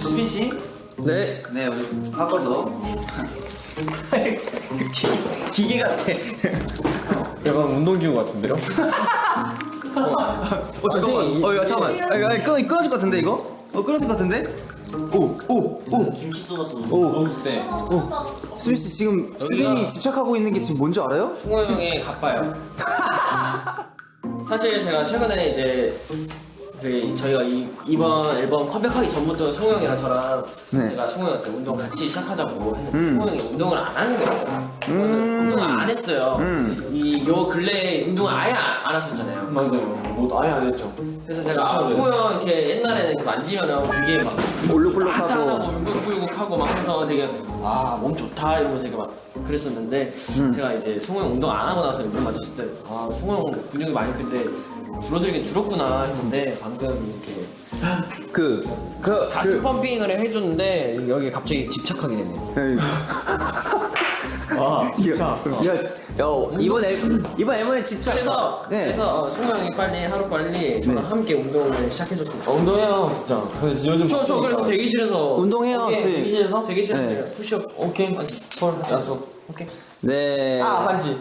수빈 씨? 네. 네, 우리 바꿔서. 기계 같아. 약간 운동기구 같은데요? 어 잠깐만. 어, 야 잠깐만. 아, 야, 끊어질 것 같은데 이거? 어, 끊어질 것 같은데? 오, 오, 오. 김치 쏟았어. 너무 세. 수빈 씨 지금 수빈이 집착하고 있는 게 지금 뭔지 알아요? 승호 형이 가빠요. 사실 제가 최근에 이제 그 저희가 이 이번 앨범 컴백하기 전부터 형이랑 저랑 네. 제가 형한테 운동 같이 시작하자고 했는데 음. 승호 형이 운동을 안 하는 거예요. 운동을 안 했어요. 음. 그래서 이요 근래 운동을 아예 안, 안 하셨잖아요. 맞아요. 뭐 아예 안 했죠. 그래서 제가 아, 승호 형 이렇게 옛날에는 이렇게 만지면은 되게 막. 안타하고 울긋불긋하고 막 해서 되게 아 몸 좋다 이러면서 되게 막 그랬었는데 음. 제가 이제 형 운동 안 하고 나서 운동 맞췄을 때아 승호 형 근육이 많이 큰데 줄어들긴 줄었구나 했는데 방금 이렇게 그, 그, 가슴 그. 펌핑을 해줬는데 여기 갑자기 집착하게 됐네요. 에이. 아, 진짜. 야, 야, 이번 앨범 이번 앨범에 집착. 그래서 네. 그래서 어, 승호 형이 빨리 하루 빨리 저랑 네. 함께 운동을 시작해줬으면 아. 운동해요, 진짜. 그래서 요즘. 저, 저 그래서 대기실에서 운동해요, 오케이, 쌤. 대기실에서 대기실에서 네. 내가 푸시업 오케이. 헐, 약속. 오케이 네. 아, 반지.